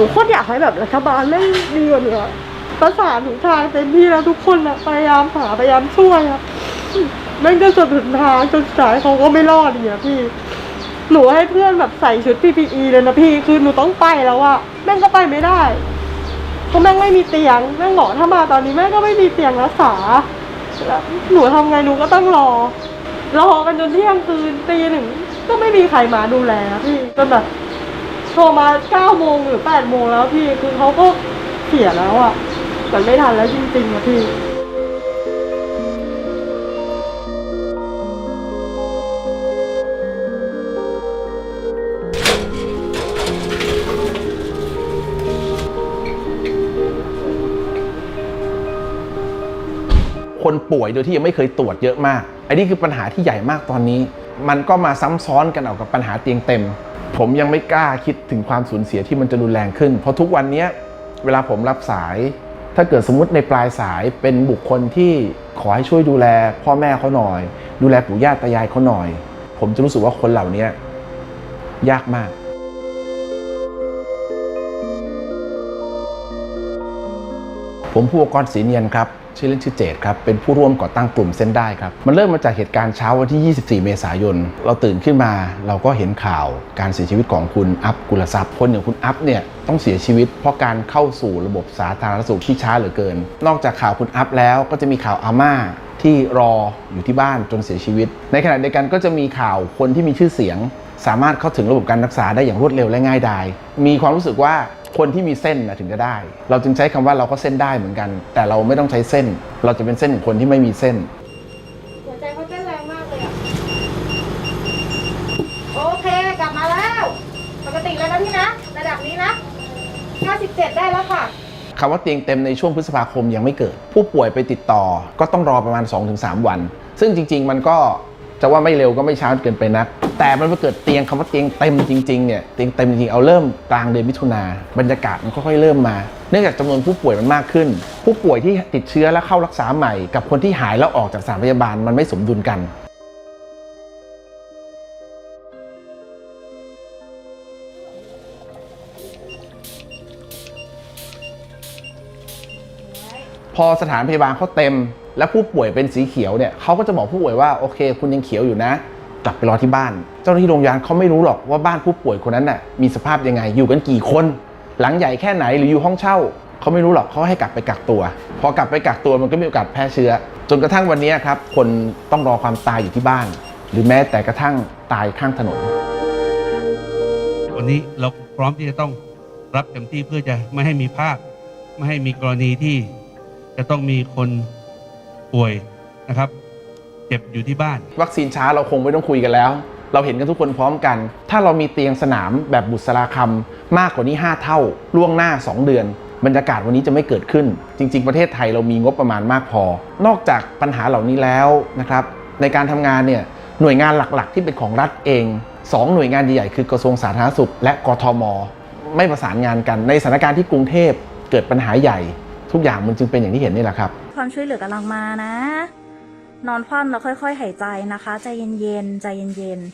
นูโคตรอยากให้แบบรัฐบาลแม่งดีกว่านี้ประสานหนูทางเต็มที่แล้วทุกคนอะพยายามหาพยายามช่วยอะแม่งจะสุดถึงทางจนสายเขาก็ไม่รอดเนี่ยพี่ หนูให้เพื่อนแบบใส่ชุด PPE เลยนะพี่คือหนูต้องไปแล้วอะแม่งก็ไปไม่ได้เพราะแม่งไม่มีเตียงแม่งบอกถ้ามาตอนนี้แม่งก็ไม่มีเตียงรักษาแล้วหนูทำไงหนูก็ต้องรอรอกันจนเที่ยงคืนตีหนึ่งก็ไม่มีใครมาดูแลพี่จนแบบ โทรมาเก้าโมงหรือแปดโมงแล้วพี่คือเขาก็เสียแล้วอะมันไม่ทันแล้วจริงๆอะพี่คนป่วยโดยที่ยังไม่เคยตรวจเยอะมาก อันนี้คือปัญหาที่ใหญ่มากตอนนี้ มันก็มาซ้ำซ้อนกันเอากับปัญหาเตียงเต็ม ผมยังไม่กล้าคิดถึงความสูญเสียที่มันจะรุนแรงขึ้น เพราะทุกวันนี้เวลาผมรับสาย ถ้าเกิดสมมติในปลายสายเป็นบุคคลที่ขอให้ช่วยดูแล พ่อแม่เขาหน่อย ดูแลปู่ย่าตายายเขาหน่อย ผมจะรู้สึกว่าคนเหล่านี้ยากมากผมผู้กรศรีเนียนครับ ชื่อเล่นชื่อเจตครับ เป็นผู้ร่วมก่อตั้งกลุ่มเส้นได้ครับ มันเริ่มมาจากเหตุการณ์เช้าวันที่ 24 เมษายน เราตื่นขึ้นมา เราก็เห็นข่าวการเสียชีวิตของคุณอัพกุลทรัพย์คนอย่างคุณอัพเนี่ยต้องเสียชีวิต เพราะการเข้าสู่ระบบสาธารณสุขที่ช้าเหลือเกิน นอกจากข่าวคุณอัพแล้วก็จะมีข่าวอาม่าที่รออยู่ที่บ้านจนเสียชีวิต ในขณะเดียวกันก็จะมีข่าวคนที่มีชื่อเสียง สามารถเข้าถึงระบบการรักษาได้อย่างรวดเร็วและง่ายดาย มีความรู้สึกว่า คนที่มีเส้นนะถึงจะได้ เราจึงใช้คำว่าเราก็เส้นได้เหมือนกัน แต่เราไม่ต้องใช้เส้น เราจะเป็นเส้นของคนที่ไม่มีเส้นหัวใจเขาเต้นแรงมากเลยอะโอเคกลับมาแล้วปกติแล้วนะพี่นะระดับนี้นะ57ได้แล้วค่ะคำว่าเตียงเต็มในช่วงพฤษภาคมยังไม่เกิด ผู้ป่วยไปติดต่อก็ต้องรอประมาณ 2-3 วัน ซึ่งจริง ๆ มันก็ จะว่าไม่เร็วก็ไม่ช้าเกินไปนัก แต่มันมาเกิดเตียงคำว่าเตียงเต็มจริงๆเนี่ยเตียงเต็มจริงๆเอาเริ่มกลางเดือนมิถุนาบรรยากาศมันค่อยๆเริ่มมา เนื่องจากจำนวนผู้ป่วยมันมากขึ้น ผู้ป่วยที่ติดเชื้อและเข้ารักษาใหม่ กับคนที่หายแล้วออกจากสถานพยาบาลมันไม่สมดุลกัน อสถานพยาบาลเขาเต็ม และผู้ป่วยเป็นสีเขียวเนี่ยเขาก็จะบอกผู้ป่วยว่าโอเค คุณยังเขียวอยู่นะ กลับไปรอที่บ้าน เจ้าหน้าที่โรงพยาบาลเขาไม่รู้หรอกว่าบ้านผู้ป่วยคนนั้นน่ะมีสภาพยังไงอยู่กันกี่คน หลังใหญ่แค่ไหนหรืออยู่ห้องเช่าเขาไม่รู้หรอกเขาให้กลับไปกักตัว พอกลับไปกักตัวมันก็มีโอกาสแพร่เชื้อ จนกระทั่งวันนี้ครับคนต้องรอความตายอยู่ที่บ้าน หรือแม้แต่กระทั่งตายข้างถนน วันนี้เราพร้อมที่จะต้องรับเต็มที่เพื่อจะไม่ให้มีภาพ ไม่ให้มีกรณีที่ จะต้องมีคนป่วยนะครับ เจ็บอยู่ที่บ้าน วัคซีนช้าเราคงไม่ต้องคุยกันแล้ว เราเห็นกันทุกคนพร้อมกัน ถ้าเรามีเตียงสนามแบบบุษราคำมากกว่านี้ 5 เท่า ล่วงหน้า 2 เดือน บรรยากาศวันนี้จะไม่เกิดขึ้น จริง ๆ ประเทศไทยเรามีงบประมาณมากพอ นอกจากปัญหาเหล่านี้แล้วนะครับ ในการทำงานเนี่ยหน่วยงานหลักๆ ที่เป็นของรัฐเอง 2 หน่วยงานใหญ่ๆคือกระทรวงสาธารณสุข และกทม ไม่ประสานงานกันในสถานการณ์ที่กรุงเทพเกิดปัญหาใหญ่ ทุกอย่างมันจึงเป็นอย่างที่เห็นนี่แหละครับ ความช่วยเหลือกำลังมานะ นอนคว่ำแล้วค่อย ๆ หายใจนะคะ ใจเย็นๆ ใจเย็นๆ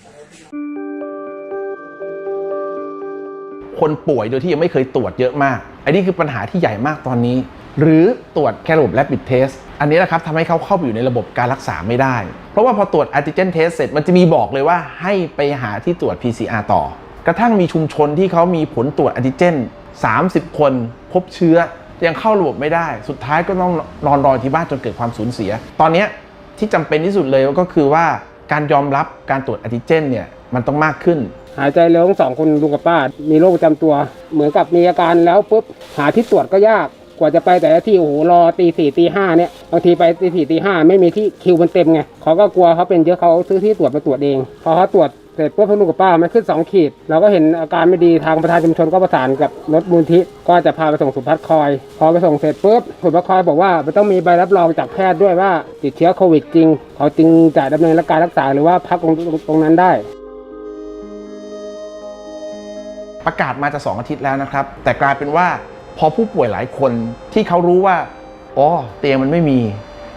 คนป่วยโดยที่ยังไม่เคยตรวจเยอะมาก อันนี้คือปัญหาที่ใหญ่มากตอนนี้ หรือตรวจแค่ระบบ rapid test อันนี้แหละครับทำให้เขาเข้าไปอยู่ในระบบการรักษาไม่ได้ เพราะว่าพอตรวจ antigen test เสร็จมันจะมีบอกเลยว่าให้ไปหาที่ตรวจ PCR ต่อ กระทั่งมีชุมชนที่เขามีผลตรวจ antigen 30 คน พบเชื้อ ยังเข้าระบบไม่ได้ สุดท้ายก็ต้องนอนรอที่บ้านจนเกิดความสูญเสีย ตอนนี้ที่จำเป็นที่สุดเลยก็คือว่าการยอมรับการตรวจ antigen เนี่ยมันต้องมากขึ้น หายใจเร็วทั้งสองคนลุงกับป้า มีโรคประจำตัว เหมือนกับมีอาการแล้วปุ๊บหาที่ตรวจก็ยากกว่าจะไปแต่ละที่โอ้โหรอตีสี่ตีห้าเนี่ยบางทีไปตีสี่ตีห้าไม่มีที่คิวมันเต็มไงเขาก็กลัวเขาเป็นเยอะเขาซื้อที่ตรวจมาตรวจเองพอเขาตรวจ เสร็จปุ๊บพอลุงกับป้ามันขึ้นสองขีด เราก็เห็นอาการไม่ดีทางประธานชุมชนก็ประสานกับรถมูลที่ก็จะพาไปส่งสุพัฒคอย พอไปส่งเสร็จปุ๊บสุพัฒคอยบอกว่ามันต้องมีใบรับรองจากแพทย์ด้วยว่าติดเชื้อโควิดจริง เขาจึงจะดำเนินการรักษาหรือว่าพักตรงตรงนั้นได้ประกาศมาจะสองอาทิตย์แล้วนะครับ แต่กลายเป็นว่าพอผู้ป่วยหลายคนที่เขารู้ว่าอ๋อเตียงมันไม่มี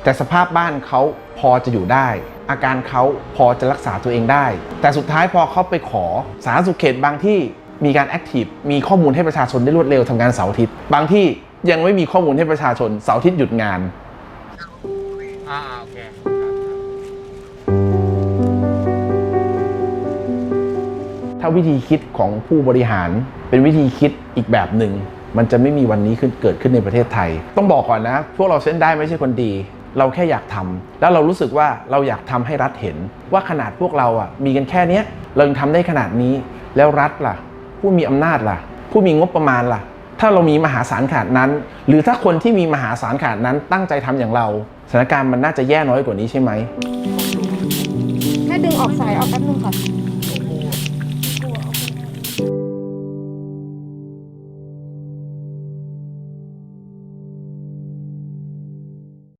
แต่สภาพบ้านเขาพอจะอยู่ได้ อาการเขาพอจะรักษาตัวเองได้ แต่สุดท้ายพอเขาไปขอสาธารณสุขเขตบางที่มีการแอคทีฟมีข้อมูลให้ประชาชนได้รวดเร็วทำงานเสาร์อาทิตย์ บางที่ยังไม่มีข้อมูลให้ประชาชนเสาร์อาทิตย์หยุดงานอ่าโอเคถ้าวิธีคิดของผู้บริหารเป็นวิธีคิดอีกแบบหนึ่ง มันจะไม่มีวันนี้ขึ้นเกิดขึ้นในประเทศไทย ต้องบอกก่อนนะ พวกเราเส้นได้ไม่ใช่คนดี เราแค่อยากทำแล้วเรารู้สึกว่าเราอยากทำให้รัฐเห็น ว่าขนาดพวกเราอะมีกันแค่เนี้ยเรายังทำได้ขนาดนี้ แล้วรัฐล่ะ ผู้มีอำนาจล่ะ ผู้มีงบประมาณล่ะ ถ้าเรามีมหาศาลขนาดนั้น หรือถ้าคนที่มีมหาศาลขนาดนั้นตั้งใจทำอย่างเราสถานการณ์มันน่าจะแย่น้อยกว่านี้ใช่ไหมแม่ดึงออกสายเอาแป๊บนึงค่ะ